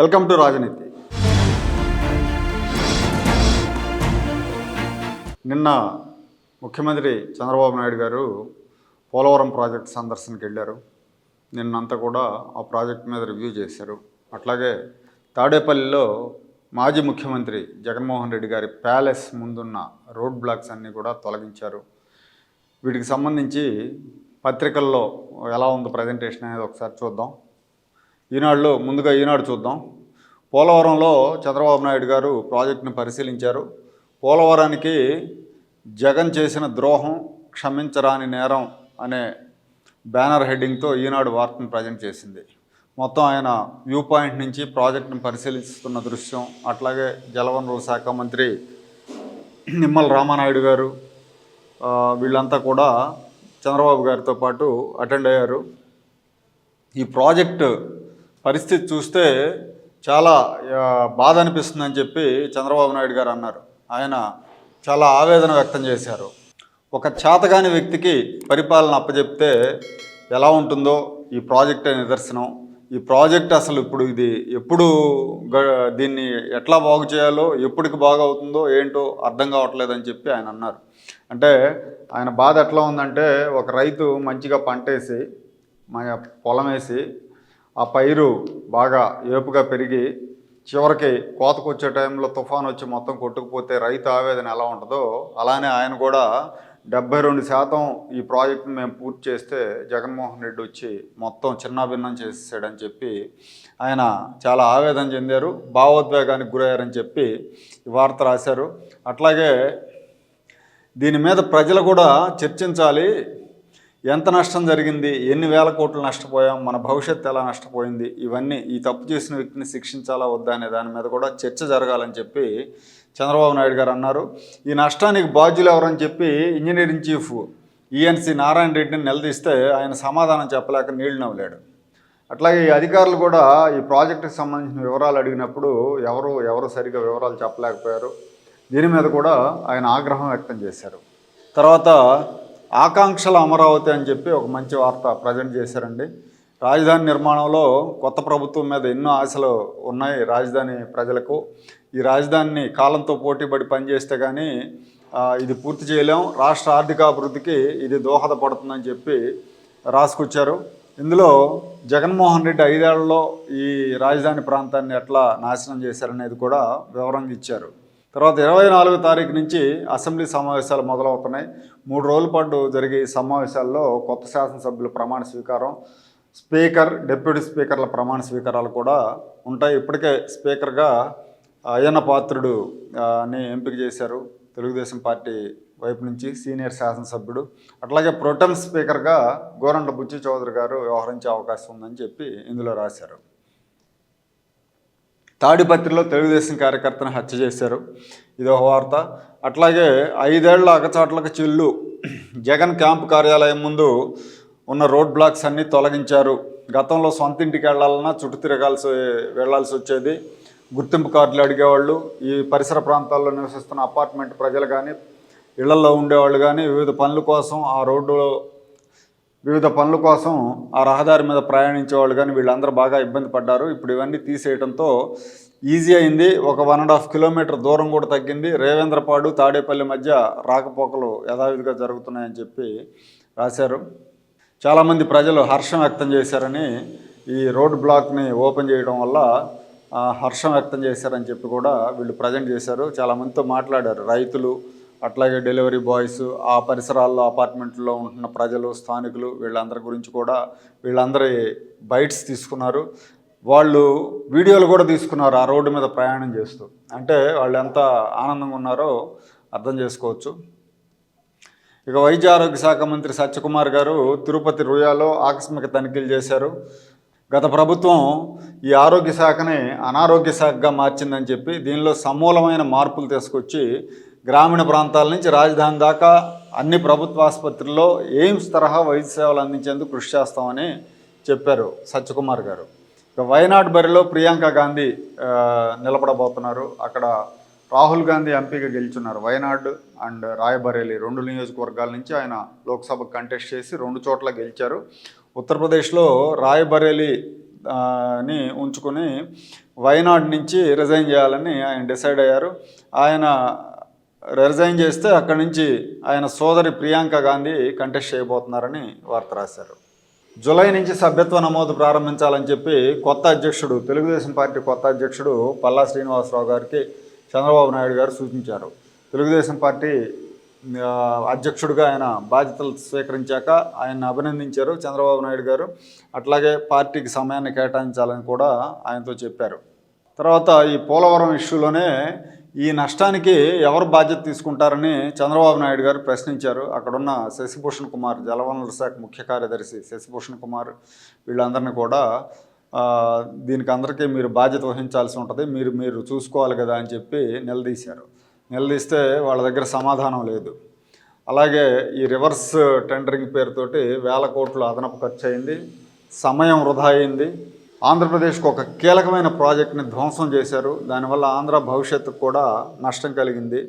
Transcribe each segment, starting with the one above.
Welcome to రాజనీతి. నిన్న ముఖ్యమంత్రి చంద్రబాబు నాయుడు గారు పోలవరం ప్రాజెక్ట్ సందర్శనకి వెళ్ళారు. నిన్నంతా కూడా ఆ ప్రాజెక్ట్ మీద రివ్యూ చేశారు. అట్లాగే తాడేపల్లిలో మాజీ ముఖ్యమంత్రి జగన్మోహన్ రెడ్డి గారి ప్యాలెస్ ముందున్న రోడ్ బ్లాక్స్ అన్నీ కూడా తొలగించారు. వీటికి సంబంధించి పత్రికల్లో ఎలా ఉందో ప్రజెంటేషన్ అనేది ఒకసారి చూద్దాం. ఈనాడులో ముందుగా ఈనాడు చూద్దాం. పోలవరంలో చంద్రబాబు నాయుడు గారు ప్రాజెక్టును పరిశీలించారు. పోలవరానికి జగన్ చేసిన ద్రోహం క్షమించరాని నేరం అనే బ్యానర్ హెడ్డింగ్తో ఈనాడు వార్తను ప్రజెంట్ చేసింది. మొత్తం ఆయన వ్యూ పాయింట్ నుంచి ప్రాజెక్టును పరిశీలిస్తున్న దృశ్యం అట్లాగే జలవనరుల శాఖ మంత్రి నిమ్మల రామానాయుడు గారు వీళ్ళంతా కూడా చంద్రబాబు గారితో పాటు అటెండ్ అయ్యారు. ఈ ప్రాజెక్టు పరిస్థితి చూస్తే చాలా బాధ అనిపిస్తుందని చెప్పి చంద్రబాబు నాయుడు గారు అన్నారు. ఆయన చాలా ఆవేదన వ్యక్తం చేశారు. ఒక చేతగాని వ్యక్తికి పరిపాలన అప్పచెప్తే ఎలా ఉంటుందో ఈ ప్రాజెక్టే నిదర్శనం. ఈ ప్రాజెక్ట్ అసలు ఇప్పుడు ఇది ఎప్పుడు దీన్ని ఎట్లా బాగు చేయాలో ఎప్పటికి బాగవుతుందో ఏంటో అర్థం కావట్లేదని చెప్పి ఆయన అన్నారు. అంటే ఆయన బాధ ఎట్లా ఉందంటే ఒక రైతు మంచిగా పంటేసి మన పొలం వేసి ఆ పైరు బాగా ఏపుగా పెరిగి చివరికి కోతకు వచ్చే టైంలో తుఫాన్ వచ్చి మొత్తం కొట్టుకుపోతే రైతు ఆవేదన ఎలా ఉంటుందో అలానే ఆయన కూడా డెబ్బై రెండు శాతం ఈ ప్రాజెక్టును మేము పూర్తి చేస్తే జగన్మోహన్ రెడ్డి వచ్చి మొత్తం చిన్నాభిన్నం చేసేసాడని చెప్పి ఆయన చాలా ఆవేదన చెందారు భావోద్వేగానికి గురయ్యారని చెప్పి ఈ వార్త రాశారు. అట్లాగే దీని మీద ప్రజలు కూడా చర్చించాలి ఎంత నష్టం జరిగింది ఎన్ని వేల కోట్లు నష్టపోయాం మన భవిష్యత్తు ఎలా నష్టపోయింది ఇవన్నీ ఈ తప్పు చేసిన వ్యక్తిని శిక్షించాలా వద్దా అనే దాని మీద కూడా చర్చ జరగాలని చెప్పి చంద్రబాబు నాయుడు గారు అన్నారు. ఈ నష్టానికి బాధ్యులు ఎవరని చెప్పి ఇంజనీరింగ్ చీఫ్ ఈఎన్సీ నారాయణ రెడ్డిని నిలదీస్తే ఆయన సమాధానం చెప్పలేక నీళ్ళు నవ్వలేడు అట్లాగే ఈ అధికారులు కూడా ఈ ప్రాజెక్టుకి సంబంధించిన వివరాలు అడిగినప్పుడు ఎవరు ఎవరు సరిగా వివరాలు చెప్పలేకపోయారు. దీని మీద కూడా ఆయన ఆగ్రహం వ్యక్తం చేశారు. తర్వాత ఆకాంక్షల అమరావతి అని చెప్పి ఒక మంచి వార్త ప్రజెంట్ చేశారండి. రాజధాని నిర్మాణంలో కొత్త ప్రభుత్వం మీద ఎన్నో ఆశలు ఉన్నాయి రాజధాని ప్రజలకు. ఈ రాజధానిని కాలంతో పోటీపడి పనిచేస్తే కానీ ఇది పూర్తి చేయలేం. రాష్ట్ర ఆర్థికాభివృద్ధికి ఇది దోహదపడుతుందని చెప్పి రాసుకొచ్చారు. ఇందులో జగన్మోహన్ రెడ్డి ఐదేళ్ళలో ఈ రాజధాని ప్రాంతాన్ని ఎట్లా నాశనం చేశారనేది కూడా వివరంగా ఇచ్చారు. తర్వాత ఇరవై నాలుగో తారీఖు నుంచి అసెంబ్లీ సమావేశాలు మొదలవుతున్నాయి. మూడు రోజుల పాటు జరిగే సమావేశాల్లో కొత్త శాసనసభ్యుల ప్రమాణ స్వీకారం స్పీకర్ డిప్యూటీ స్పీకర్ల ప్రమాణ స్వీకారాలు కూడా ఉంటాయి. ఇప్పటికే స్పీకర్గా అయ్యన్న పాత్రుడు ఆ, ని ఎంపిక చేశారు తెలుగుదేశం పార్టీ వైపు నుంచి సీనియర్ శాసనసభ్యుడు. అట్లాగే ప్రొటెం స్పీకర్గా గోరంట బుచ్చి చౌదరి గారు వ్యవహరించే అవకాశం ఉందని చెప్పి ఇందులో రాశారు. తాడిపత్రిలో తెలుగుదేశం కార్యకర్తను హత్య చేశారు. ఇది ఒక వార్త. అట్లాగే ఐదేళ్ళ అగచాట్లకు చిల్లు. జగన్ క్యాంపు కార్యాలయం ముందు ఉన్న రోడ్ బ్లాక్స్ అన్నీ తొలగించారు. గతంలో సొంత ఇంటికి వెళ్ళాలన్నా చుట్టూ తిరగాల్సి వెళ్ళాల్సి వచ్చేది. గుర్తింపు కార్డులు అడిగేవాళ్ళు. ఈ పరిసర ప్రాంతాల్లో నివసిస్తున్న అపార్ట్మెంట్ ప్రజలు కానీ ఇళ్ళలో ఉండేవాళ్ళు కానీ వివిధ పనుల కోసం ఆ రోడ్డులో వివిధ పనుల కోసం ఆ రహదారి మీద ప్రయాణించే వాళ్ళు కానీ వీళ్ళందరూ బాగా ఇబ్బంది పడ్డారు. ఇప్పుడు ఇవన్నీ తీసేయడంతో ఈజీ అయింది. ఒక వన్ అండ్ హాఫ్ కిలోమీటర్ దూరం కూడా తగ్గింది. రేవేంద్రపాడు తాడేపల్లి మధ్య రాకపోకలు యథావిధిగా జరుగుతున్నాయని చెప్పి రాశారు. చాలామంది ప్రజలు హర్షం వ్యక్తం చేశారని ఈ రోడ్ బ్లాక్ని ఓపెన్ చేయడం వల్ల హర్షం వ్యక్తం చేశారని చెప్పి కూడా వీళ్ళు ప్రజెంట్ చేశారు. చాలామందితో మాట్లాడారు. రైతులు అట్లాగే డెలివరీ బాయ్స్ ఆ పరిసరాల్లో అపార్ట్మెంట్లో ఉంటున్న ప్రజలు స్థానికులు వీళ్ళందరి గురించి కూడా వీళ్ళందరి బైట్స్ తీసుకున్నారు. వాళ్ళు వీడియోలు కూడా తీసుకున్నారు ఆ రోడ్డు మీద ప్రయాణం చేస్తూ. అంటే వాళ్ళు ఎంత ఆనందంగా ఉన్నారో అర్థం చేసుకోవచ్చు. ఇక వైద్య ఆరోగ్య శాఖ మంత్రి సత్యకుమార్ గారు తిరుపతి రుయాలో ఆకస్మిక తనిఖీలు చేశారు. గత ప్రభుత్వం ఈ ఆరోగ్య శాఖని అనారోగ్య శాఖగా మార్చిందని చెప్పి దీనిలో సమూలమైన మార్పులు తీసుకొచ్చి గ్రామీణ ప్రాంతాల నుంచి రాజధాని దాకా అన్ని ప్రభుత్వ ఆసుపత్రుల్లో ఎయిమ్స్ తరహా వైద్య సేవలు అందించేందుకు కృషి చేస్తామని చెప్పారు సత్యకుమార్ గారు. ఇక వయనాడ్ బరిలో ప్రియాంక గాంధీ నిలబడబోతున్నారు. అక్కడ రాహుల్ గాంధీ ఎంపీగా గెలుచున్నారు వయనాడ్ అండ్ రాయబరేలి రెండు నియోజకవర్గాల నుంచి ఆయన లోక్సభ కంటెస్ట్ చేసి రెండు చోట్ల గెలిచారు. ఉత్తరప్రదేశ్లో రాయబరేలి ని ఉంచుకొని వయనాడ్ నుంచి రిజైన్ చేయాలని ఆయన డిసైడ్ అయ్యారు. ఆయన రిజైన్ చేస్తే అక్కడి నుంచి ఆయన సోదరి ప్రియాంక గాంధీ కంటెస్ట్ చేయబోతున్నారని వార్త రాశారు. జూలై నుంచి సభ్యత్వ నమోదు ప్రారంభించాలని చెప్పి కొత్త అధ్యక్షుడు తెలుగుదేశం పార్టీ కొత్త అధ్యక్షుడు పల్లా శ్రీనివాసరావు గారికి చంద్రబాబు నాయుడు గారు సూచించారు. తెలుగుదేశం పార్టీ అధ్యక్షుడిగా ఆయన బాధ్యతలు స్వీకరించాక ఆయన అభినందించారు చంద్రబాబు నాయుడు గారు. అట్లాగే పార్టీకి సమయాన్ని కేటాయించాలని కూడా ఆయనతో చెప్పారు. తర్వాత ఈ పోలవరం ఇష్యూలోనే ఈ నష్టానికి ఎవరు బాధ్యత తీసుకుంటారని చంద్రబాబు నాయుడు గారు ప్రశ్నించారు. అక్కడున్న శశిభూషణ్ కుమార్ జలవనరుల శాఖ ముఖ్య కార్యదర్శి శశిభూషణ్ కుమార్ వీళ్ళందరినీ కూడా దీనికి అందరికీ మీరు బాధ్యత వహించాల్సి ఉంటుంది. మీరు మీరు చూసుకోవాలి కదా అని చెప్పి నిలదీశారు. నిలదీస్తే వాళ్ళ దగ్గర సమాధానం లేదు. అలాగే ఈ రివర్స్ టెండరింగ్ పేరుతోటి వేల కోట్లు అదనపు ఖర్చు అయింది సమయం వృధా అయింది. ఆంధ్రప్రదేశ్కు ఒక కీలకమైన ప్రాజెక్ట్ని ధ్వంసం చేశారు. దానివల్ల ఆంధ్ర భవిష్యత్తుకు కూడా నష్టం కలిగింది.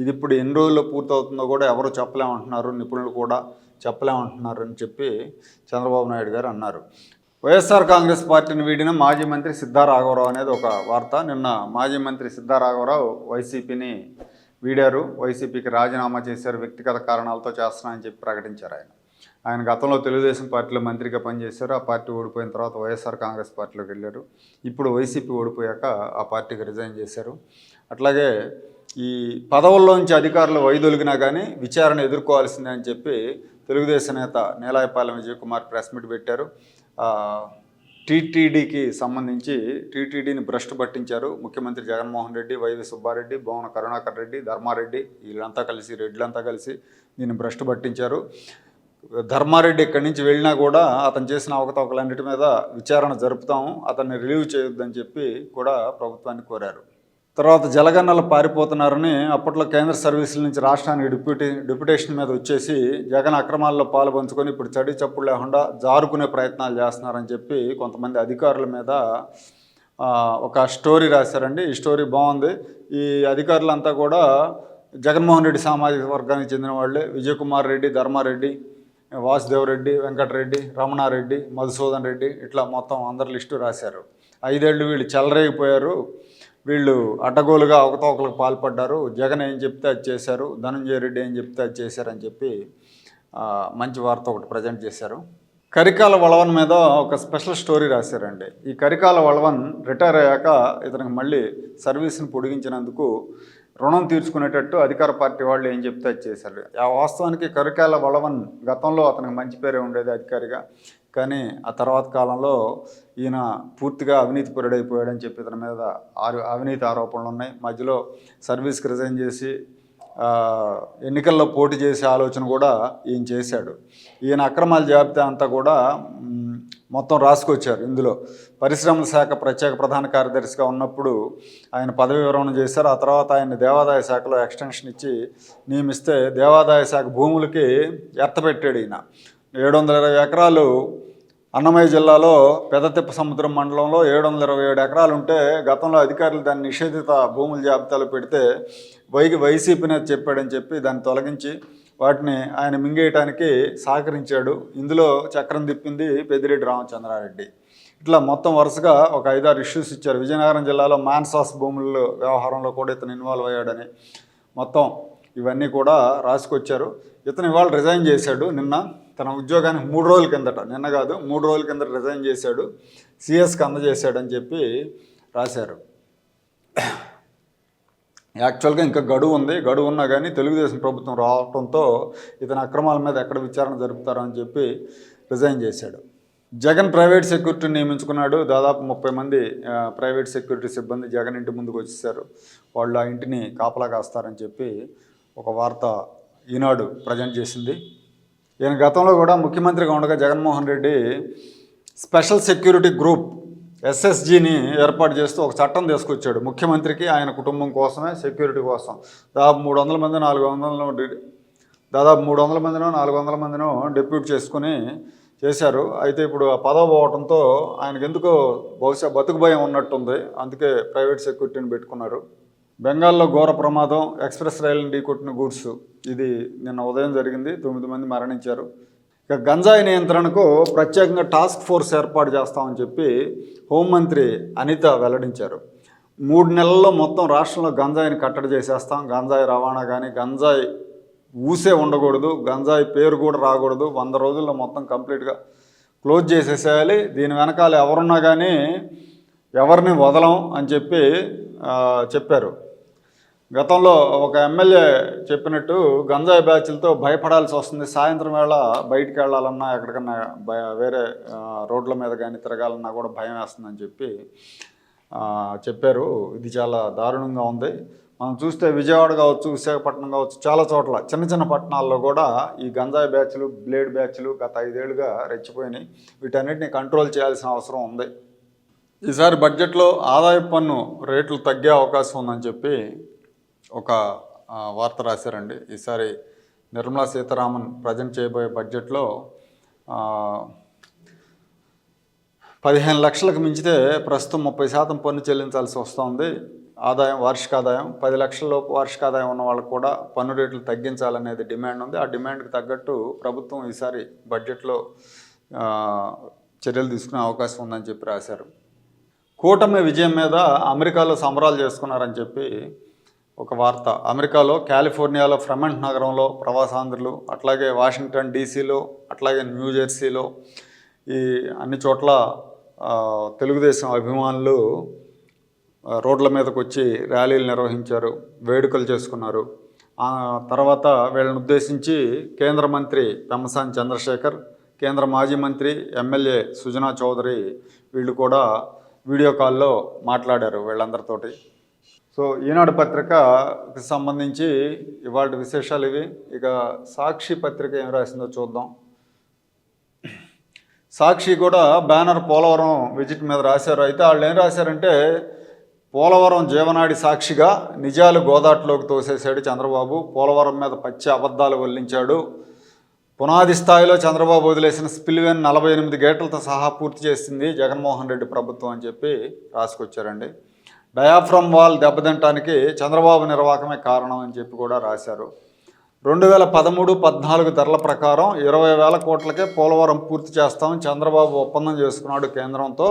ఇది ఇప్పుడు ఎన్ని రోజుల్లో పూర్తవుతుందో కూడా ఎవరు చెప్పలేమంటున్నారు. నిపుణులు కూడా చెప్పలేమంటున్నారు అని చెప్పి చంద్రబాబు నాయుడు గారు అన్నారు. వైఎస్ఆర్ కాంగ్రెస్ పార్టీని వీడిన మాజీ మంత్రి సిద్ధా రాఘవరావు అనేది ఒక వార్త. నిన్న మాజీ మంత్రి సిద్ధా రాఘవరావు వైసీపీని వీడారు. వైసీపీకి రాజీనామా చేశారు. వ్యక్తిగత కారణాలతో చేస్తున్నానని చెప్పి ప్రకటించారు ఆయన. ఆయన గతంలో తెలుగుదేశం పార్టీలో మంత్రిగా పనిచేశారు. ఆ పార్టీ ఓడిపోయిన తర్వాత వైఎస్ఆర్ కాంగ్రెస్ పార్టీలోకి వెళ్ళారు. ఇప్పుడు వైసీపీ ఓడిపోయాక ఆ పార్టీకి రిజైన్ చేశారు. అట్లాగే ఈ పదవుల్లోంచి అధికారులు వైదొలిగినా కానీ విచారణ ఎదుర్కోవాల్సిందే అని చెప్పి తెలుగుదేశం నేత నీలాయపాలెం విజయ్ కుమార్ ప్రెస్ మీట్ పెట్టారు. టీటీడీకి సంబంధించి టీటీడీని భ్రష్టు పట్టించారు. ముఖ్యమంత్రి జగన్మోహన్ రెడ్డి వైవి సుబ్బారెడ్డి భువన కరుణాకర్ రెడ్డి ధర్మారెడ్డి వీళ్ళంతా కలిసి రెడ్లంతా కలిసి దీన్ని భ్రష్టు పట్టించారు. ధర్మారెడ్డి ఇక్కడి నుంచి వెళ్ళినా కూడా అతను చేసిన అవకతవకలన్నిటి మీద విచారణ జరుపుతాం అతన్ని రిలీవ్ చేయొద్దని చెప్పి కూడా ప్రభుత్వాన్ని కోరారు. తర్వాత జలగన్నలు పారిపోతున్నారని అప్పట్లో కేంద్ర సర్వీసుల నుంచి రాష్ట్రానికి డిప్యూటీ డిప్యుటేషన్ మీద వచ్చేసి జగన్ అక్రమాల్లో పాల్పంచుకొని ఇప్పుడు చడి చప్పుడు లేకుండా జారుకునే ప్రయత్నాలు చేస్తున్నారని చెప్పి కొంతమంది అధికారుల మీద ఒక స్టోరీ రాశారండి. ఈ స్టోరీ బాగుంది. ఈ అధికారులంతా కూడా జగన్మోహన్ రెడ్డి సామాజిక వర్గానికి చెందిన వాళ్ళే. విజయకుమార్ రెడ్డి ధర్మారెడ్డి వాసుదేవరెడ్డి వెంకటరెడ్డి రమణారెడ్డి మధుసూదన్ రెడ్డి ఇట్లా మొత్తం అందరి లిస్టు రాశారు. ఐదేళ్ళు వీళ్ళు చెలరేగిపోయారు. వీళ్ళు అడ్డగోలుగా అవకతవకలకు పాల్పడ్డారు. జగన్ ఏం చెప్తే అది చేశారు. ధనంజయ రెడ్డి ఏం చెప్తే అది చేశారని చెప్పి మంచి వార్త ఒకటి ప్రజెంట్ చేశారు. కరికాల వళవన్ మీద ఒక స్పెషల్ స్టోరీ రాశారండి. ఈ కరికాల వళవన్ రిటైర్ అయ్యాక ఇతనికి మళ్ళీ సర్వీస్ని పొడిగించినందుకు రుణం తీర్చుకునేటట్టు అధికార పార్టీ వాళ్ళు ఏం చెప్తే అది చేశారు. ఆ వాస్తవానికి కరికాల వళవన్ గతంలో అతనికి మంచి పేరే ఉండేది అధికారిగా. కానీ ఆ తర్వాత కాలంలో ఈయన పూర్తిగా అవినీతి పరుడైపోయాడని చెప్పి ఇతని మీద ఆరు అవినీతి ఆరోపణలు ఉన్నాయి. మధ్యలో సర్వీస్కి రిజైన్ చేసి ఎన్నికల్లో పోటీ చేసే ఆలోచన కూడా ఈయన చేశాడు. ఈయన అక్రమాల జాబితా అంతా కూడా మొత్తం రాసుకొచ్చారు ఇందులో. పరిశ్రమల శాఖ ప్రత్యేక ప్రధాన కార్యదర్శిగా ఉన్నప్పుడు ఆయన పదవి విరమణ చేశారు. ఆ తర్వాత ఆయన దేవాదాయ శాఖలో ఎక్స్టెన్షన్ ఇచ్చి నియమిస్తే దేవాదాయ శాఖ భూములకి ఎత్తపెట్టాడు ఈయన. ఏడు వందల ఇరవై ఎకరాలు అన్నమయ్య జిల్లాలో పెదతిప్ప సముద్రం మండలంలో ఏడు వందల ఇరవై ఏడు ఎకరాలు ఉంటే గతంలో అధికారులు దాన్ని నిషేధిత భూముల జాబితాలో పెడితే వైకి వైసీపీ నేత చెప్పాడని చెప్పి దాన్ని తొలగించి వాటిని ఆయన మింగేయటానికి సహకరించాడు. ఇందులో చక్రం తిప్పింది పెద్దిరెడ్డి రామచంద్రారెడ్డి. ఇట్లా మొత్తం వరుసగా ఒక ఐదారు ఇష్యూస్ ఇచ్చారు. విజయనగరం జిల్లాలో మాన్సాస్ భూముల వ్యవహారంలో కూడా ఇతను ఇన్వాల్వ్ అయ్యాడని మొత్తం ఇవన్నీ కూడా రాసుకొచ్చారు. ఇతను ఇవాళ రిజైన్ చేశాడు నిన్న. తన ఉద్యోగానికి మూడు రోజుల కిందట నిన్న కాదు మూడు రోజుల కిందట రిజైన్ చేశాడు. సిఎస్కి అందజేశాడని చెప్పి రాశారు. యాక్చువల్గా ఇంకా గడువు ఉంది. గడువు ఉన్నా కానీ తెలుగుదేశం ప్రభుత్వం రావడంతో ఇతని అక్రమాల మీద ఎక్కడ విచారణ జరుపుతారని చెప్పి రిజైన్ చేశాడు. జగన్ ప్రైవేట్ సెక్యూరిటీ నియమించుకున్నాడు. దాదాపు ముప్పై మంది ప్రైవేట్ సెక్యూరిటీ సిబ్బంది జగన్ ఇంటి ముందుకు వచ్చేసారు. వాళ్ళు ఆ ఇంటిని కాపలా కాస్తారని చెప్పి ఒక వార్త ఈనాడు ప్రజెంట్ చేసింది. ఈయన గతంలో కూడా ముఖ్యమంత్రిగా ఉండగా Jaganmohan Reddy special security group ఎస్ఎస్జిని ఏర్పాటు చేస్తూ ఒక చట్టం తీసుకొచ్చాడు. ముఖ్యమంత్రికి ఆయన కుటుంబం కోసమే సెక్యూరిటీ కోసం. దాదాపు మూడు వందల మంది నాలుగు వందల దాదాపు మూడు వందల మందినో నాలుగు వందల మందినో డిప్యూట్ చేసుకుని చేశారు. అయితే ఇప్పుడు ఆ పదవి పోవడంతో ఆయనకు ఎందుకో బహుశా బతుకు భయం ఉన్నట్టుంది. అందుకే ప్రైవేట్ సెక్యూరిటీని పెట్టుకున్నారు. బెంగాల్లో ఘోర ప్రమాదం ఎక్స్ప్రెస్ రైలుని ఢీకొట్టిన గూడ్స్. ఇది నిన్న ఉదయం జరిగింది. తొమ్మిది మంది మరణించారు. ఇక గంజాయి నియంత్రణకు ప్రత్యేకంగా టాస్క్ ఫోర్స్ ఏర్పాటు చేస్తామని చెప్పి హోంమంత్రి అనిత వెల్లడించారు. మూడు నెలల్లో మొత్తం రాష్ట్రంలో గంజాయిని కట్టడి చేసేస్తాం. గంజాయి రవాణా కానీ గంజాయి ఊసే ఉండకూడదు గంజాయి పేరు కూడా రాకూడదు. వంద రోజుల్లో మొత్తం కంప్లీట్గా క్లోజ్ చేసేసేయాలి. దీని వెనకాల ఎవరున్నా కానీ ఎవరిని వదలం అని చెప్పి చెప్పారు. గతంలో ఒక ఎమ్మెల్యే చెప్పినట్టు గంజాయి బ్యాచ్లతో భయపడాల్సి వస్తుంది. సాయంత్రం వేళ బయటికి వెళ్ళాలన్నా ఎక్కడికన్నా భయ వేరే రోడ్ల మీద కానీ తిరగాలన్నా కూడా భయం వేస్తుందని చెప్పి చెప్పారు. ఇది చాలా దారుణంగా ఉంది. మనం చూస్తే విజయవాడ కావచ్చు విశాఖపట్నం కావచ్చు చాలా చోట్ల చిన్న చిన్న పట్టణాల్లో కూడా ఈ గంజాయి బ్యాచ్లు బ్లేడ్ బ్యాచ్లు గత ఐదేళ్ళుగా రెచ్చిపోయినాయి. వీటన్నిటిని కంట్రోల్ చేయాల్సిన అవసరం ఉంది. ఈసారి బడ్జెట్లో ఆదాయ పన్ను రేట్లు తగ్గే అవకాశం ఉందని చెప్పి ఒక వార్త రాశారండి. ఈసారి నిర్మలా సీతారామన్ ప్రజెంట్ చేయబోయే బడ్జెట్లో పదిహేను లక్షలకు మించితే ప్రస్తుతం ముప్పై శాతం పన్ను చెల్లించాల్సి వస్తుంది. ఆదాయం వార్షిక ఆదాయం పది లక్షల లోపు వార్షిక ఆదాయం ఉన్న వాళ్ళకు కూడా పన్ను రేట్లు తగ్గించాలనేది డిమాండ్ ఉంది. ఆ డిమాండ్కి తగ్గట్టు ప్రభుత్వం ఈసారి బడ్జెట్లో చర్యలు తీసుకునే అవకాశం ఉందని చెప్పి రాశారు. కూటమి విజయం మీద అమెరికాలో సంబరాలు చేసుకున్నారని చెప్పి ఒక వార్త. అమెరికాలో కాలిఫోర్నియాలో ఫ్రమంట్ నగరంలో ప్రవాసాంధ్రులు అట్లాగే వాషింగ్టన్ డీసీలో అట్లాగే న్యూజెర్సీలో ఈ అన్ని చోట్ల తెలుగుదేశం అభిమానులు రోడ్ల మీదకు వచ్చి ర్యాలీలు నిర్వహించారు వేడుకలు చేసుకున్నారు. ఆ తర్వాత వీళ్ళని ఉద్దేశించి కేంద్ర మంత్రి పెమ్మసాని చంద్రశేఖర్ కేంద్ర మాజీ మంత్రి ఎమ్మెల్యే సుజనా చౌదరి వీళ్ళు కూడా వీడియో కాల్లో మాట్లాడారు వీళ్ళందరితోటి. సో ఈనాడు పత్రికకి సంబంధించి ఇవాళ విశేషాలు ఇవి. ఇక సాక్షి పత్రిక ఏం రాసిందో చూద్దాం. సాక్షి కూడా బ్యానర్ పోలవరం విజిట్ మీద రాశారు. అయితే వాళ్ళు ఏం రాశారంటే పోలవరం జీవనాడి సాక్షిగా నిజాలు గోదాట్లోకి తోసేశాడు చంద్రబాబు. పోలవరం మీద పచ్చి అబద్ధాలు వల్లించాడు. పునాది స్థాయిలో చంద్రబాబు వదిలేసిన స్పిల్వేన్ నలభై ఎనిమిది గేట్లతో సహా పూర్తి చేసింది జగన్మోహన్ రెడ్డి ప్రభుత్వం అని చెప్పి రాసుకొచ్చారండి. డయాఫ్రమ్ వాల్ దెబ్బతింటానికి చంద్రబాబు నిర్వాహకమే కారణం అని చెప్పి కూడా రాశారు. రెండు వేల పదమూడు పద్నాలుగు ధరల ప్రకారం ఇరవై వేల కోట్లకే పోలవరం పూర్తి చేస్తామని చంద్రబాబు ఒప్పందం చేసుకున్నాడు కేంద్రంతో.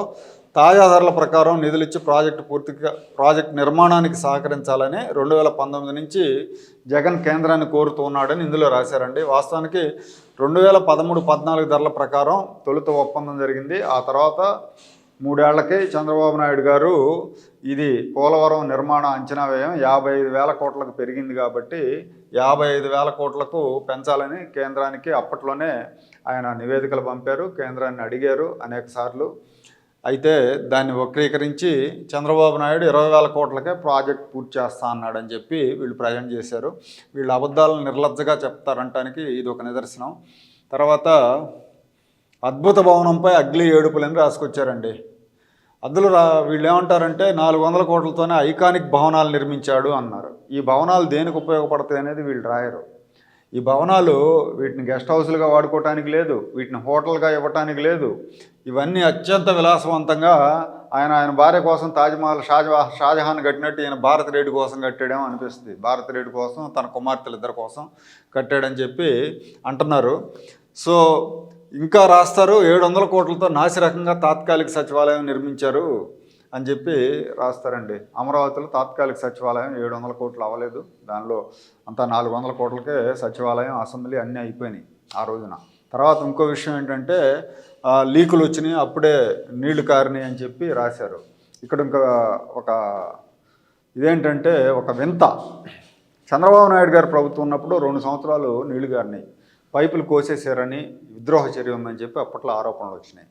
తాజా ధరల ప్రకారం నిధులిచ్చి ప్రాజెక్టు పూర్తిగా ప్రాజెక్ట్ నిర్మాణానికి సహకరించాలని రెండు వేల పంతొమ్మిది నుంచి జగన్ కేంద్రాన్ని కోరుతూ ఉన్నాడని ఇందులో రాశారండి. వాస్తవానికి రెండు వేల పదమూడు పద్నాలుగు ధరల ప్రకారం తొలుత ఒప్పందం జరిగింది. ఆ తర్వాత మూడేళ్ళకి చంద్రబాబు నాయుడు గారు ఇది పోలవరం నిర్మాణ అంచనా వ్యయం యాభై ఐదు వేల కోట్లకు పెరిగింది కాబట్టి యాభై ఐదు వేల కోట్లకు పెంచాలని కేంద్రానికి అప్పట్లోనే ఆయన నివేదికలు పంపారు కేంద్రాన్ని అడిగారు అనేక సార్లు. అయితే దాన్ని వక్రీకరించి చంద్రబాబు నాయుడు ఇరవై వేల కోట్లకే ప్రాజెక్ట్ పూర్తి చేస్తా అన్నాడని చెప్పి వీళ్ళు ప్రజెంట్ చేశారు. వీళ్ళు అబద్ధాలను నిర్లజ్జగా చెప్తారంటానికి ఇది ఒక నిదర్శనం. తర్వాత అద్భుత భవనంపై అగ్లి ఏడుపులని రాసుకొచ్చారండి. అందులో రా వీళ్ళు ఏమంటారంటే నాలుగు వందల కోట్లతోనే ఐకానిక్ భవనాలు నిర్మించాడు అన్నారు. ఈ భవనాలు దేనికి ఉపయోగపడతాయి అనేది వీళ్ళు రాయరు. ఈ భవనాలు వీటిని గెస్ట్ హౌస్లుగా వాడుకోవటానికి లేదు వీటిని హోటల్గా ఇవ్వటానికి లేదు ఇవన్నీ అత్యంత విలాసవంతంగా ఆయన ఆయన భార్య కోసం తాజ్మహల్ షాజహా షాజహాన్ కట్టినట్టు ఈయన భారత రెడ్డి కోసం కట్టాడేమో అనిపిస్తుంది. భారత రెడ్డి కోసం తన కుమార్తెలు ఇద్దరి కోసం కట్టాడని చెప్పి అంటున్నారు. సో ఇంకా రాస్తారు ఏడు వందల కోట్లతో నాసిరకంగా తాత్కాలిక సచివాలయం నిర్మించారు అని చెప్పి రాస్తారండి. అమరావతిలో తాత్కాలిక సచివాలయం ఏడు వందల కోట్లు అవ్వలేదు. దానిలో అంతా నాలుగు వందల కోట్లకే సచివాలయం అసెంబ్లీ అన్నీ అయిపోయినాయి ఆ రోజున. తర్వాత ఇంకో విషయం ఏంటంటే లీకులు వచ్చినాయి అప్పుడే నీళ్ళు కారినాయి అని చెప్పి రాశారు. ఇక్కడ ఇంకా ఒక ఇదేంటంటే ఒక వింత. చంద్రబాబు నాయుడు గారు ప్రభుత్వం ఉన్నప్పుడు రెండు సంవత్సరాలు నీళ్ళు కారినాయి. పైపులు కోసేశారని విద్రోహ చర్య ఉందని చెప్పి అప్పట్లో ఆరోపణలు వచ్చినాయి.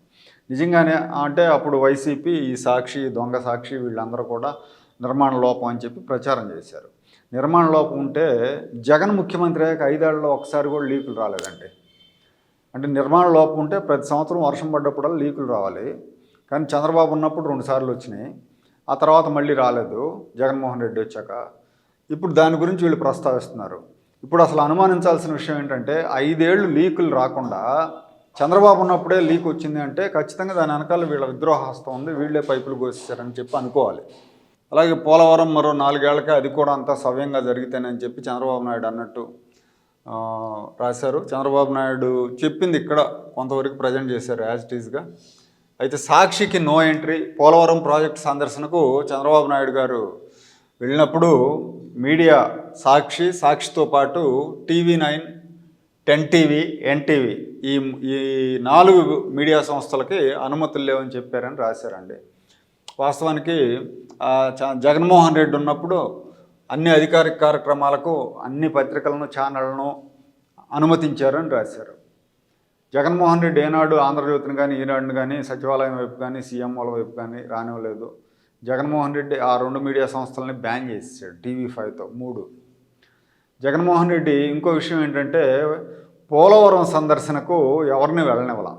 నిజంగానే అంటే అప్పుడు వైసీపీ ఈ సాక్షి దొంగ సాక్షి వీళ్ళందరూ కూడా నిర్మాణ లోపం అని చెప్పి ప్రచారం చేశారు. నిర్మాణ లోపం ఉంటే జగన్ ముఖ్యమంత్రి అయ్యాక ఐదేళ్ళలో ఒకసారి కూడా లీకులు రాలేదండి. అంటే నిర్మాణ లోపం ఉంటే ప్రతి సంవత్సరం వర్షం పడ్డప్పుడల్లా లీకులు రావాలి. కానీ చంద్రబాబు ఉన్నప్పుడు రెండుసార్లు వచ్చినాయి. ఆ తర్వాత మళ్ళీ రాలేదు. జగన్మోహన్ రెడ్డి వచ్చాక. ఇప్పుడు దాని గురించి వీళ్ళు ప్రస్తావిస్తున్నారు. ఇప్పుడు అసలు అనుమానించాల్సిన విషయం ఏంటంటే ఐదేళ్ళు లీకులు రాకుండా చంద్రబాబు ఉన్నప్పుడే లీక్ వచ్చింది అంటే ఖచ్చితంగా దాని వెనకాల వీళ్ళ విద్రోహస్తం ఉంది. వీళ్ళే పైపులు కోసేశారని చెప్పి అనుకోవాలి. అలాగే పోలవరం మరో నాలుగేళ్ళకే అది కూడా అంతా సవ్యంగా జరిగితేనని చెప్పి చంద్రబాబు నాయుడు అన్నట్టు రాశారు. చంద్రబాబు నాయుడు చెప్పింది ఇక్కడ కొంతవరకు ప్రజెంట్ చేశారు యాజ్ ఇట్ అయితే సాక్షికి నో ఎంట్రీ పోలవరం ప్రాజెక్ట్ సందర్శనకు చంద్రబాబు నాయుడు గారు వెళ్ళినప్పుడు మీడియా సాక్షి సాక్షితో పాటు TV nine ten TV NTV ఈ ఈ నాలుగు మీడియా సంస్థలకి అనుమతులు లేవని చెప్పారని రాశారండి. వాస్తవానికి జగన్మోహన్ రెడ్డి ఉన్నప్పుడు అన్ని అధికారిక కార్యక్రమాలకు అన్ని పత్రికలను ఛానళ్ళను అనుమతించారని రాశారు. జగన్మోహన్ రెడ్డి ఏనాడు ఆంధ్రజ్యోతిని కానీ ఈనాడుని కానీ సచివాలయం వైపు కానీ సీఎంఓల వైపు కానీ రానివ్వలేదు. జగన్మోహన్ రెడ్డి ఆ రెండు మీడియా సంస్థలని బ్యాన్ చేసేసాడు టీవీ ఫైవ్తో మూడు. జగన్మోహన్ రెడ్డి ఇంకో విషయం ఏంటంటే పోలవరం సందర్శనకు ఎవరిని వెళ్ళనివ్వాల.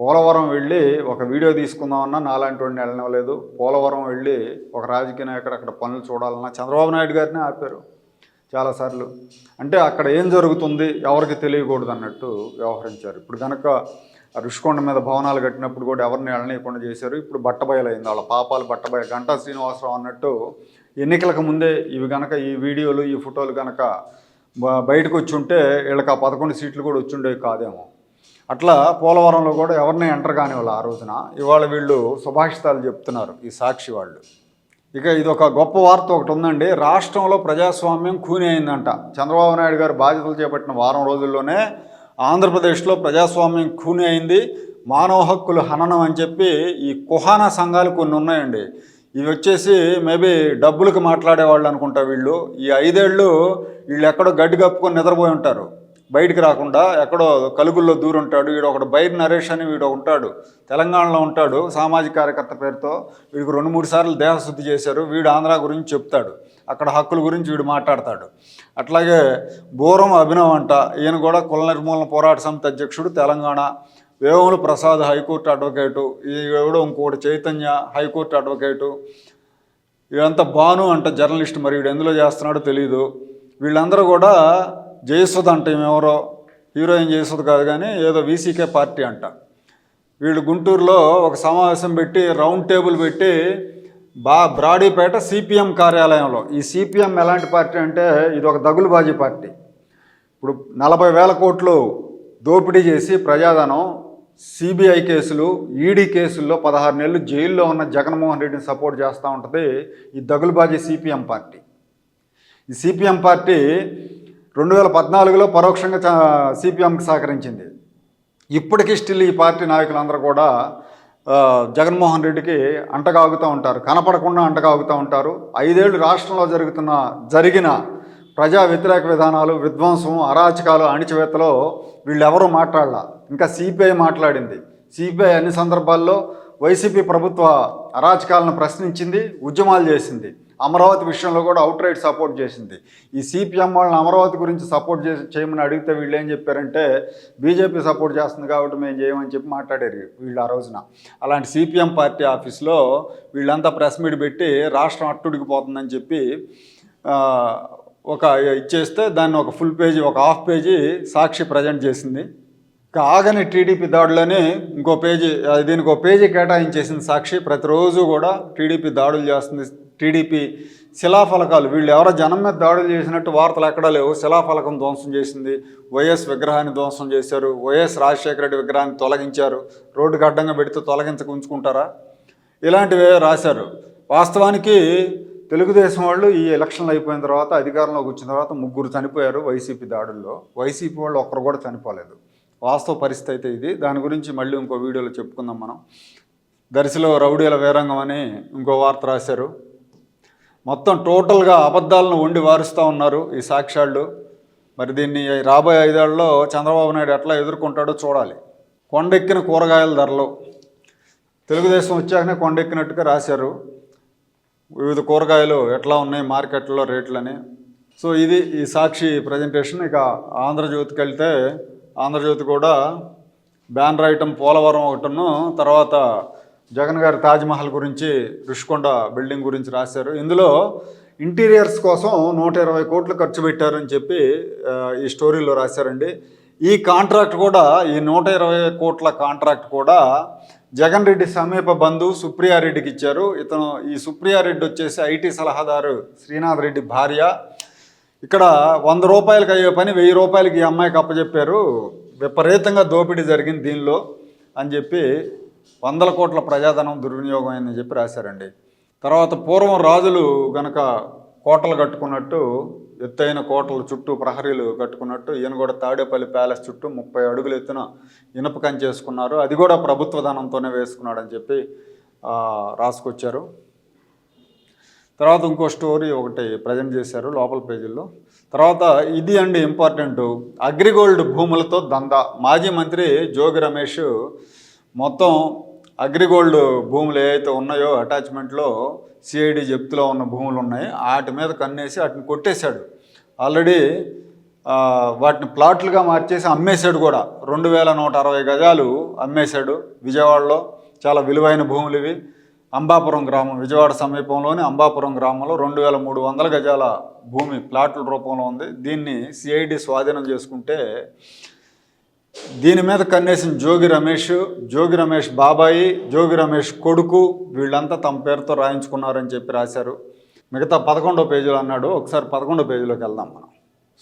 పోలవరం వెళ్ళి ఒక వీడియో తీసుకుందామన్నా నాలాంటి వాడిని వెళ్ళనివ్వలేదు. పోలవరం వెళ్ళి ఒక రాజకీయ నాయకుడు అక్కడ పనులు చూడాలన్నా చంద్రబాబు నాయుడు గారిని ఆపారు చాలాసార్లు అంటే అక్కడ ఏం జరుగుతుంది ఎవరికి తెలియకూడదు అన్నట్టు వ్యవహరించారు. ఇప్పుడు కనుక రుషికొండ మీద భవనాలు కట్టినప్పుడు కూడా ఎవరిని వెళ్ళనీయకుండా చేశారు. ఇప్పుడు బట్టబయలైంది. వాళ్ళ పాపాలు బట్టబయ గంటా శ్రీనివాసరావు అన్నట్టు ఎన్నికలకు ముందే ఇవి కనుక ఈ వీడియోలు ఈ ఫోటోలు కనుక బయటకు వచ్చి ఉంటే వీళ్ళకి ఆ పదకొండు సీట్లు కూడా వచ్చిండేవి కాదేమో. అట్లా పోలవరంలో కూడా ఎవరిని ఎంటర్ కానివ్వాలి ఆ రోజున? ఇవాళ వీళ్ళు సుభాషితాలు చెప్తున్నారు ఈ సాక్షి వాళ్ళు. ఇక ఇది ఒక గొప్ప వార్త ఒకటి ఉందండి. రాష్ట్రంలో ప్రజాస్వామ్యం కూని అయిందంట. చంద్రబాబు నాయుడు గారు బాధ్యతలు చేపట్టిన వారం రోజుల్లోనే ఆంధ్రప్రదేశ్లో ప్రజాస్వామ్యం కూని అయింది. మానవ హక్కులు హననం అని చెప్పి ఈ కుహానా సంఘాలు కొన్ని ఉన్నాయండి. ఇవి వచ్చేసి మేబీ డబ్బులకు మాట్లాడేవాళ్ళు అనుకుంటా వీళ్ళు. ఈ ఐదేళ్ళు వీళ్ళు ఎక్కడో గడ్డి కప్పుకొని నిద్రపోయి ఉంటారు. బయటికి రాకుండా ఎక్కడో కలుగుల్లో దూరు ఉంటాడు వీడు ఒకడు బైర్ నరేష్ అని వీడు ఉంటాడు. తెలంగాణలో ఉంటాడు సామాజిక కార్యకర్త పేరుతో. వీడికి రెండు మూడు సార్లు దేహశుద్ధి చేశారు. వీడు ఆంధ్ర గురించి చెప్తాడు. అక్కడ హక్కుల గురించి వీడు మాట్లాడతాడు. అట్లాగే బూరం అభినవ్ అంట. ఈయన కూడా కుల నిర్మూలన పోరాట సమితి అధ్యక్షుడు. Telangana Vemula Prasad high court advocate. ఈ ఇంకోటి చైతన్య హైకోర్టు అడ్వకేటు. వీడంతా బాను అంట జర్నలిస్ట్. మరి వీడు ఎందులో చేస్తున్నాడో తెలియదు వీళ్ళందరూ కూడా జయసుధ అంట ఈమె ఎవరో హీరోయిన్ జయసుధ కాదు కానీ ఏదో వీసీకే పార్టీ అంట. వీళ్ళు గుంటూరులో ఒక సమావేశం పెట్టి రౌండ్ టేబుల్ పెట్టి బా బ్రాడీపేట సిపిఎం కార్యాలయంలో. ఈ సిపిఎం ఎలాంటి పార్టీ అంటే ఇది ఒక దగులుబాజీ పార్టీ. ఇప్పుడు నలభై వేల కోట్లు దోపిడీ చేసి ప్రజాధనం సిబిఐ కేసులు ఈడీ కేసుల్లో పదహారు నెలలు జైల్లో ఉన్న జగన్మోహన్ రెడ్డిని సపోర్ట్ చేస్తూ ఉంటుంది ఈ దగులుబాజీ సిపిఎం పార్టీ. ఈ సిపిఎం పార్టీ రెండు వేల పద్నాలుగులో పరోక్షంగా సిపిఎంకి సహకరించింది. ఇప్పటికీ స్టిల్ ఈ పార్టీ నాయకులందరూ కూడా జగన్మోహన్ రెడ్డికి అంటగాగుతూ ఉంటారు. కనపడకుండా అంటగాగుతూ ఉంటారు. ఐదేళ్ళు రాష్ట్రంలో జరుగుతున్న జరిగిన ప్రజా వ్యతిరేక విధానాలు విధ్వంసం అరాచకాలు అణిచివేతలో వీళ్ళెవరూ మాట్లాడాల. ఇంకా సిపిఐ మాట్లాడింది. సిపిఐ అన్ని సందర్భాల్లో వైసీపీ ప్రభుత్వ అరాచకాలను ప్రశ్నించింది ఉద్యమాలు చేసింది. అమరావతి విషయంలో కూడా అవుట్ రైట్ సపోర్ట్ చేసింది. ఈ సిపిఎం వాళ్ళని అమరావతి గురించి సపోర్ట్ చేసి చేయమని అడిగితే వీళ్ళు ఏం చెప్పారంటే బీజేపీ సపోర్ట్ చేస్తుంది కాబట్టి మేము చేయమని చెప్పి మాట్లాడారు వీళ్ళు ఆ రోజున. అలాంటి సిపిఎం పార్టీ ఆఫీస్లో వీళ్ళంతా ప్రెస్ మీట్ పెట్టి రాష్ట్రం అట్టుడికిపోతుందని చెప్పి ఒక ఇచ్చేస్తే దాన్ని ఒక ఫుల్ పేజీ ఒక హాఫ్ పేజీ సాక్షి ప్రజెంట్ చేసింది. ఆగని టీడీపీ దాడులని ఇంకో పేజీ దీనికి ఒక పేజీ కేటాయించేసింది సాక్షి. ప్రతిరోజు కూడా టీడీపీ దాడులు చేస్తుంది టీడీపీ శిలాఫలకాలు. వీళ్ళు ఎవరో జనం మీద దాడులు చేసినట్టు వార్తలు ఎక్కడా లేవు. శిలాఫలకం ధ్వంసం చేసింది. వైఎస్ విగ్రహాన్ని ధ్వంసం చేశారు. వైఎస్ రాజశేఖర రెడ్డి విగ్రహాన్ని తొలగించారు. రోడ్డుకు అడ్డంగా పెడితే తొలగించక ఉంచుకుంటారా? ఇలాంటివే రాశారు. వాస్తవానికి తెలుగుదేశం వాళ్ళు ఈ ఎలక్షన్లు అయిపోయిన తర్వాత అధికారంలోకి వచ్చిన తర్వాత ముగ్గురు చనిపోయారు వైసీపీ దాడుల్లో. వైసీపీ వాళ్ళు ఒక్కరు కూడా చనిపోలేదు. వాస్తవ పరిస్థితి అయితే ఇది. దాని గురించి మళ్ళీ ఇంకో వీడియోలో చెప్పుకుందాం మనం. దర్శిలో రౌడీల వీరంగం అని ఇంకో వార్త రాశారు. మొత్తం టోటల్గా అబద్ధాలను వండి వారుస్తూ ఉన్నారు ఈ సాక్ష్యాళ్ళు. మరి దీన్ని రాబోయే ఐదేళ్ళలో చంద్రబాబు నాయుడు ఎట్లా ఎదుర్కొంటాడో చూడాలి. కొండెక్కిన కూరగాయల ధరలు. తెలుగుదేశం వచ్చాకనే కొండెక్కినట్టుగా రాశారు. వివిధ కూరగాయలు ఎట్లా ఉన్నాయి మార్కెట్లో రేట్లని. సో ఇది ఈ సాక్షి ప్రజెంటేషన్ ఇక ఆంధ్రజ్యోతికి వెళ్తే ఆంధ్రజ్యోతి కూడా బ్యానర్ ఐటమ్ పోలవరం ఒకటిను తర్వాత జగన్ గారు తాజ్మహల్ గురించి రుషికొండ బిల్డింగ్ గురించి రాశారు. ఇందులో ఇంటీరియర్స్ కోసం నూట ఇరవై కోట్లు ఖర్చు పెట్టారని చెప్పి ఈ స్టోరీలో రాశారండి. ఈ కాంట్రాక్ట్ కూడా ఈ నూట ఇరవై కోట్ల కాంట్రాక్ట్ కూడా జగన్ రెడ్డి సమీప బంధువు సుప్రియారెడ్డికి ఇచ్చారు. ఇతను ఈ సుప్రియారెడ్డి వచ్చేసి ఐటీ సలహాదారు శ్రీనాథ్ రెడ్డి భార్య. ఇక్కడ వంద రూపాయలకి అయ్యే పని వెయ్యి రూపాయలకి ఈ అమ్మాయికి అప్పచెప్పారు విపరీతంగా దోపిడీ జరిగింది దీనిలో అని చెప్పి వందల కోట్ల ప్రజాధనం దుర్వినియోగం అయిందని చెప్పి రాశారండి. తర్వాత పూర్వం రాజులు గనక కోటలు కట్టుకున్నట్టు ఎత్తైన కోటలు చుట్టూ ప్రహరీలు కట్టుకున్నట్టు ఈయన కూడా తాడేపల్లి ప్యాలెస్ చుట్టూ ముప్పై అడుగులు ఎత్తున ఇనుప చేసుకున్నారు అది కూడా ప్రభుత్వ ధనంతోనే వేసుకున్నాడని చెప్పి రాసుకొచ్చారు. తర్వాత ఇంకో స్టోరీ ఒకటి ప్రజెంట్ చేశారు లోపల పేజీల్లో. తర్వాత ఇది అండి ఇంపార్టెంట్. అగ్రిగోల్డ్ భూములతో దందా. మాజీ మంత్రి జోగి రమేష్ మొత్తం అగ్రిగోల్డ్ భూములు ఏవైతే ఉన్నాయో అటాచ్మెంట్లో సిఐడి జప్తులో ఉన్న భూములు ఉన్నాయి. వాటి మీద కన్నేసి వాటిని కొట్టేశాడు. ఆల్రెడీ వాటిని ప్లాట్లుగా మార్చేసి అమ్మేశాడు కూడా. రెండు వేల నూట అరవై గజాలు అమ్మేశాడు విజయవాడలో. చాలా విలువైన భూములు ఇవి. అంబాపురం గ్రామం విజయవాడ సమీపంలోని అంబాపురం గ్రామంలో రెండు వేల మూడు వందల గజాల భూమి ప్లాట్ల రూపంలో ఉంది. దీన్ని సిఐడి స్వాధీనం చేసుకుంటే దీని మీద కన్నేసిన జోగి రమేష్ జోగి రమేష్ బాబాయి జోగి రమేష్ కొడుకు వీళ్ళంతా తమ పేరుతో రాయించుకున్నారని చెప్పి రాశారు. మిగతా పదకొండో పేజీలో అన్నాడు. ఒకసారి పదకొండో పేజీలోకి వెళ్దాం మనం.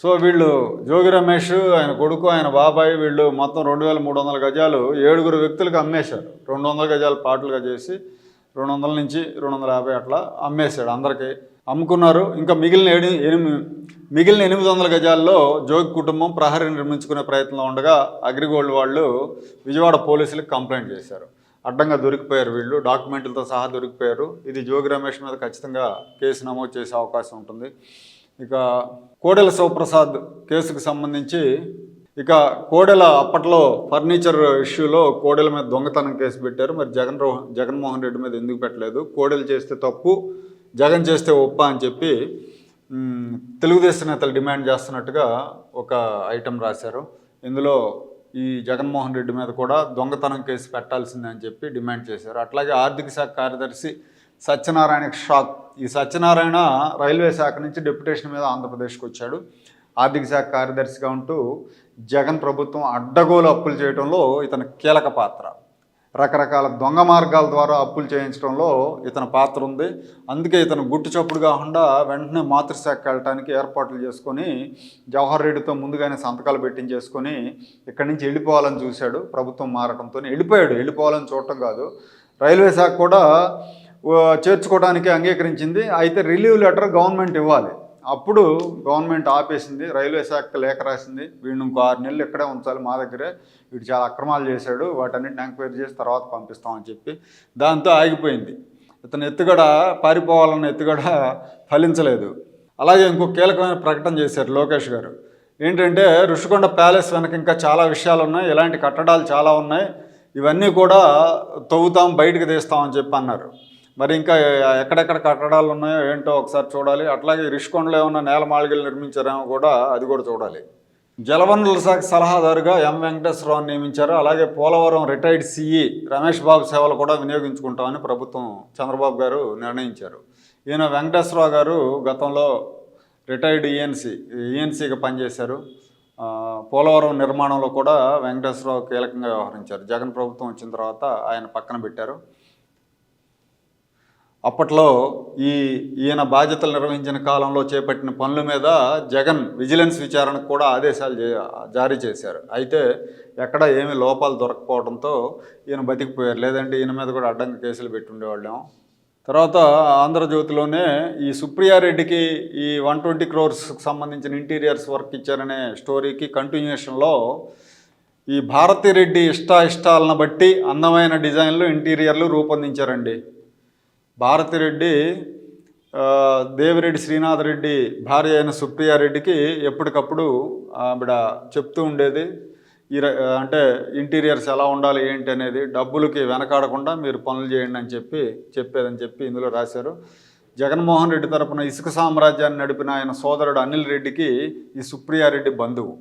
సో వీళ్ళు జోగి రమేష్ ఆయన కొడుకు ఆయన బాబాయ్ వీళ్ళు మొత్తం రెండు వేల మూడు వందల గజాలు ఏడుగురు వ్యక్తులకు అమ్మేశారు. రెండు వందల గజాలు పాటలుగా చేసి రెండు వందల నుంచి రెండు వందల యాభై అట్లా అమ్మేశాడు అందరికీ. అమ్ముకున్నారు. ఇంకా మిగిలిన ఏడు ఎనిమిది మిగిలిన ఎనిమిది వందల గజాల్లో జోగి కుటుంబం ప్రహరీ నిర్మించుకునే ప్రయత్నంలో ఉండగా అగ్రిగోల్డ్ వాళ్ళు విజయవాడ పోలీసులకు కంప్లైంట్ చేశారు. అడ్డంగా దొరికిపోయారు వీళ్ళు డాక్యుమెంట్లతో సహా దొరికిపోయారు. ఇది జోగి రమేష్ మీద ఖచ్చితంగా కేసు నమోదు చేసే అవకాశం ఉంటుంది. ఇక కోడెల శివప్రసాద్ కేసుకు సంబంధించి ఇక కోడెల అప్పట్లో ఫర్నిచర్ ఇష్యూలో కోడెల మీద దొంగతనం కేసు పెట్టారు. మరి జగన్ రోహన్ జగన్మోహన్ రెడ్డి మీద ఎందుకు పెట్టలేదు? కోడెలు చేస్తే తప్పు జగన్ చేస్తే ఒప్ప అని చెప్పి తెలుగుదేశం నేతలు డిమాండ్ చేస్తున్నట్టుగా ఒక ఐటెం రాశారు. ఇందులో ఈ జగన్మోహన్ రెడ్డి మీద కూడా దొంగతనం కేసు పెట్టాల్సిందే అని చెప్పి డిమాండ్ చేశారు. అట్లాగే ఆర్థిక శాఖ కార్యదర్శి సత్యనారాయణ షాక్. ఈ సత్యనారాయణ రైల్వే శాఖ నుంచి డెప్యుటేషన్ మీద ఆంధ్రప్రదేశ్కి వచ్చాడు. ఆర్థిక శాఖ కార్యదర్శిగా ఉంటూ జగన్ ప్రభుత్వం అడ్డగోలు అప్పులు చేయడంలో ఇతని కీలక పాత్ర. రకరకాల దొంగ మార్గాల ద్వారా అప్పులు చేయించడంలో ఇతని పాత్ర ఉంది. అందుకే ఇతను గుట్టు చప్పుడు కాకుండా వెంటనే మాతృశాఖకి వెళ్ళటానికి ఏర్పాట్లు చేసుకొని జవహర్ రెడ్డితో ముందుగానే సంతకాలు పెట్టించేసుకొని ఇక్కడి నుంచి వెళ్ళిపోవాలని చూశాడు. ప్రభుత్వం మారడంతో వెళ్ళిపోయాడు. వెళ్ళిపోవాలని చూడటం కాదు. రైల్వే శాఖ కూడా చేర్చుకోవడానికి అంగీకరించింది. అయితే రిలీవ్ లెటర్ గవర్నమెంట్ ఇవ్వాలి. అప్పుడు గవర్నమెంట్ ఆపేసింది. రైల్వే శాఖ లేఖ రాసింది. వీడిని ఇంకో ఆరు నెలలు ఇక్కడే ఉంచాలి మా దగ్గరే. వీడు చాలా అక్రమాలు చేశాడు వాటన్నిటిని ఎంక్వైరీ చేసి తర్వాత పంపిస్తామని చెప్పి దాంతో ఆగిపోయింది. ఇతను ఎత్తుగడ పారిపోవాలన్న ఎత్తుగడ ఫలించలేదు. అలాగే ఇంకో కీలకమైన ప్రకటన చేశారు లోకేష్ గారు. ఏంటంటే ఋషికొండ ప్యాలెస్ వెనక ఇంకా చాలా విషయాలు ఉన్నాయి ఇలాంటి కట్టడాలు చాలా ఉన్నాయి ఇవన్నీ కూడా తవ్వుతాం బయటకు తీస్తామని చెప్పి అన్నారు. మరి ఇంకా ఎక్కడెక్కడ కట్టడాలు ఉన్నాయో ఏంటో ఒకసారి చూడాలి. అట్లాగే రిషికొండలో ఏమన్నా నేల మాళికలు నిర్మించారేమో కూడా అది కూడా చూడాలి. జలవనరుల శాఖ సలహాదారుగా ఎం వెంకటేశ్వరరావు నియమించారు. అలాగే పోలవరం రిటైర్డ్ సిఈ రమేష్ బాబు సేవలు కూడా వినియోగించుకుంటామని ప్రభుత్వం చంద్రబాబు గారు నిర్ణయించారు. ఈయన వెంకటేశ్వరరావు గారు గతంలో రిటైర్డ్ ఈఎన్సీ ఈఎన్సీగా పనిచేశారు. పోలవరం నిర్మాణంలో కూడా వెంకటేశ్వరరావు కీలకంగా వ్యవహరించారు. జగన్ ప్రభుత్వం వచ్చిన తర్వాత ఆయన పక్కన పెట్టారు. అప్పట్లో ఈ ఈయన బాధ్యతలు నిర్వహించిన కాలంలో చేపట్టిన పనుల మీద జగన్ విజిలెన్స్ విచారణకు కూడా ఆదేశాలు జారీ చేశారు. అయితే ఎక్కడ ఏమి లోపాలు దొరకపోవడంతో ఈయన బతికిపోయారు. లేదంటే ఈయన మీద కూడా అడ్డంగా కేసులు పెట్టుండేవాళ్ళం. తర్వాత ఆంధ్రజ్యోతిలోనే ఈ సుప్రియారెడ్డికి ఈ వన్ ట్వంటీ క్రోర్స్కి సంబంధించిన ఇంటీరియర్స్ వర్క్ ఇచ్చారనే స్టోరీకి కంటిన్యూషన్లో ఈ భారతిరెడ్డి ఇష్ట ఇష్టాలను బట్టి అందమైన డిజైన్లు ఇంటీరియర్లు రూపొందించారండి. భారతిరెడ్డి దేవిరెడ్డి శ్రీనాథ్ రెడ్డి భార్య అయిన సుప్రియారెడ్డికి ఎప్పటికప్పుడు ఆవిడ చెప్తూ ఉండేది ఈ అంటే ఇంటీరియర్స్ ఎలా ఉండాలి ఏంటి అనేది డబ్బులకి వెనకాడకుండా మీరు పనులు చేయండి అని చెప్పి చెప్పేదని చెప్పి ఇందులో రాశారు. జగన్మోహన్ రెడ్డి తరపున ఇసుక సామ్రాజ్యాన్ని నడిపిన ఆయన సోదరుడు అనిల్ రెడ్డికి ఈ సుప్రియారెడ్డి బంధువు.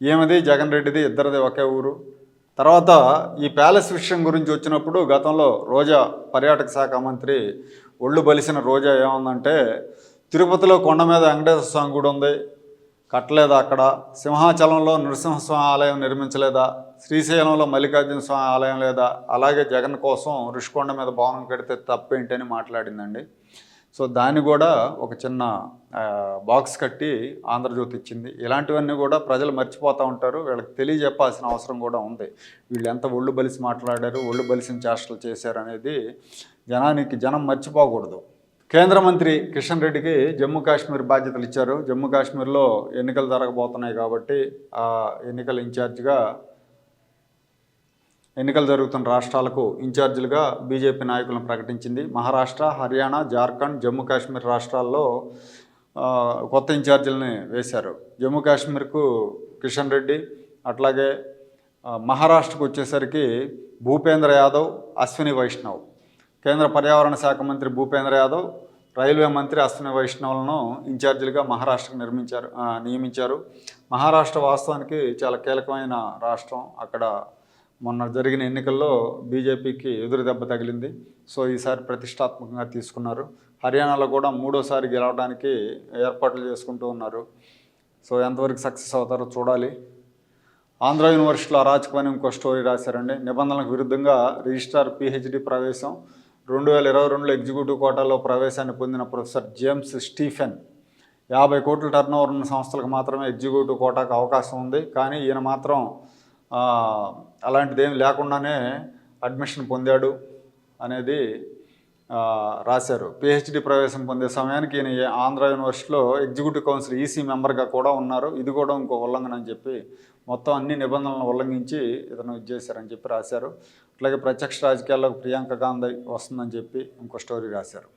ఏమది? జగన్ రెడ్డిది ఇద్దరిది ఒకే ఊరు. తర్వాత ఈ ప్యాలెస్ విషయం గురించి వచ్చినప్పుడు గతంలో రోజా పర్యాటక శాఖ మంత్రి ఒళ్ళు బలిసిన రోజా ఏమందంటే తిరుపతిలో కొండ మీద వెంకటేశ్వర స్వామి గుడి ఉంది కట్టలేదా అక్కడ? సింహాచలంలో నృసింహస్వామి ఆలయం నిర్మించలేదా? శ్రీశైలంలో మల్లికార్జున స్వామి ఆలయం లేదా? అలాగే జగన్ కోసం ఋషికొండ మీద భవనం కడితే తప్పేంటి అని మాట్లాడిందండి. సో దాన్ని కూడా ఒక చిన్న బాక్స్ కట్టి ఆంధ్రజ్యోతి ఇచ్చింది. ఇలాంటివన్నీ కూడా ప్రజలు మర్చిపోతూ ఉంటారు. వీళ్ళకి తెలియజెప్పాల్సిన అవసరం కూడా ఉంది. వీళ్ళు ఎంత ఒళ్ళు బలిసి మాట్లాడారు ఒళ్ళు బలిసిన చేష్టలు చేశారు అనేది జనానికి జనం మర్చిపోకూడదు. కేంద్ర మంత్రి కిషన్ రెడ్డికి జమ్మూ కాశ్మీర్ బాధ్యతలు ఇచ్చారు. జమ్మూ కాశ్మీర్లో ఎన్నికలు జరగబోతున్నాయి కాబట్టి ఆ ఎన్నికల ఇన్ఛార్జిగా ఎన్నికలు జరుగుతున్న రాష్ట్రాలకు ఇన్ఛార్జీలుగా బీజేపీ నాయకులను ప్రకటించింది. మహారాష్ట్ర హర్యానా జార్ఖండ్ జమ్మూ కాశ్మీర్ రాష్ట్రాల్లో కొత్త ఇన్ఛార్జీలని వేశారు. జమ్మూ కాశ్మీర్కు కిషన్ రెడ్డి అట్లాగే మహారాష్ట్రకు వచ్చేసరికి భూపేంద్ర యాదవ్ అశ్విని వైష్ణవ్. కేంద్ర పర్యావరణ శాఖ మంత్రి భూపేంద్ర యాదవ్ రైల్వే మంత్రి అశ్విని వైష్ణవులను ఇన్ఛార్జీలుగా మహారాష్ట్రకు నిర్మించారు నియమించారు. మహారాష్ట్ర వాస్తవానికి చాలా కీలకమైన రాష్ట్రం. అక్కడ మొన్న జరిగిన ఎన్నికల్లో బీజేపీకి ఎదురు దెబ్బ తగిలింది. సో ఈసారి ప్రతిష్టాత్మకంగా తీసుకున్నారు. హర్యానాలో కూడా మూడోసారి గెలవడానికి ఏర్పాట్లు చేసుకుంటూ ఉన్నారు. సో ఎంతవరకు సక్సెస్ అవుతారో చూడాలి. ఆంధ్ర యూనివర్సిటీలో అరాచకమని ఇంకో స్టోరీ రాశారండి. నిబంధనలకు విరుద్ధంగా రిజిస్ట్రార్ పిహెచ్డి ప్రవేశం రెండు వేల ఇరవై రెండులో ఎగ్జిక్యూటివ్ కోటాలో ప్రవేశాన్ని పొందిన ప్రొఫెసర్ జేమ్స్ స్టీఫెన్. యాభై కోట్ల టర్నోవర్ ఉన్న సంస్థలకు మాత్రమే ఎగ్జిక్యూటివ్ కోటాకు అవకాశం ఉంది. కానీ ఈయన మాత్రం అలాంటిది లేకుండానే అడ్మిషన్ పొందాడు అనేది రాశారు. పిహెచ్డి ప్రవేశం పొందే సమయానికి ఈయన ఆంధ్ర యూనివర్సిటీలో ఎగ్జిక్యూటివ్ కౌన్సిల్ ఈసీ మెంబర్గా కూడా ఉన్నారు. ఇది కూడా ఇంకో ఉల్లంఘన అని చెప్పి మొత్తం అన్ని నిబంధనలను ఉల్లంఘించి ఇతను చేశారని చెప్పి రాశారు. అట్లాగే ప్రత్యక్ష రాజకీయాల్లోకి ప్రియాంక గాంధీ వస్తుందని చెప్పి ఇంకో స్టోరీ రాశారు.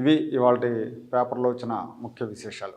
ఇవి ఇవాళ పేపర్లో వచ్చిన ముఖ్య విశేషాలు.